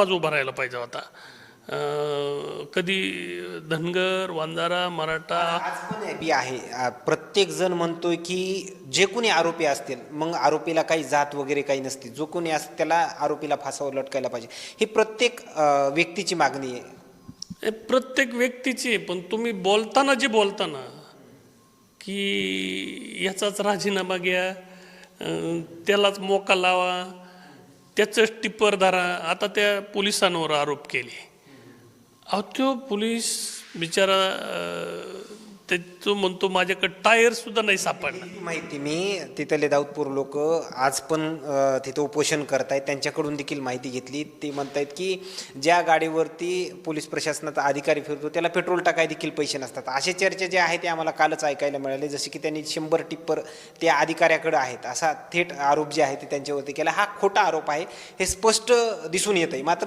समाज उभा राहायला पाहिजे होता. कधी धनगर वंजारा मराठा? पण बी आहे. प्रत्येक जण म्हणतोय की जे कोणी आरोपी असतील मग आरोपीला काही जात वगैरे काही नसते जो कोणी असते त्याला आरोपीला फासावर लटकायला पाहिजे. ही प्रत्येक व्यक्तीची मागणी आहे. प्रत्येक व्यक्तीची पण तुम्ही बोलताना जे बोलताना की याचाच राजीनामा घ्या त्यालाच मोका लावा त्याचं टिप्पर धारा आता त्या पोलिसांवर आरोप केले. अहो तो पोलीस बिचारा ते तो म्हणतो माझ्याकडे टायर सुद्धा नाही सापडला ही माहिती मी तिथले दाऊदपूर लोक आज पण अ, तिथं उपोषण करतायत. त्यांच्याकडून देखील माहिती घेतली. ते म्हणतायत की ज्या गाडीवरती पोलीस प्रशासनाचा अधिकारी फिरतो त्याला पेट्रोल टाकाय देखील पैसे नसतात. असे चर्चा जे आहे ते आम्हाला कालच ऐकायला मिळाले. जसे की त्यांनी शंभर टिप्पर त्या अधिकाऱ्याकडे आहेत. असा थेट आरोप जे आहे ते त्यांच्यावरती केला. हा खोटा आरोप आहे. हे स्पष्ट दिसून येत आहे मात्र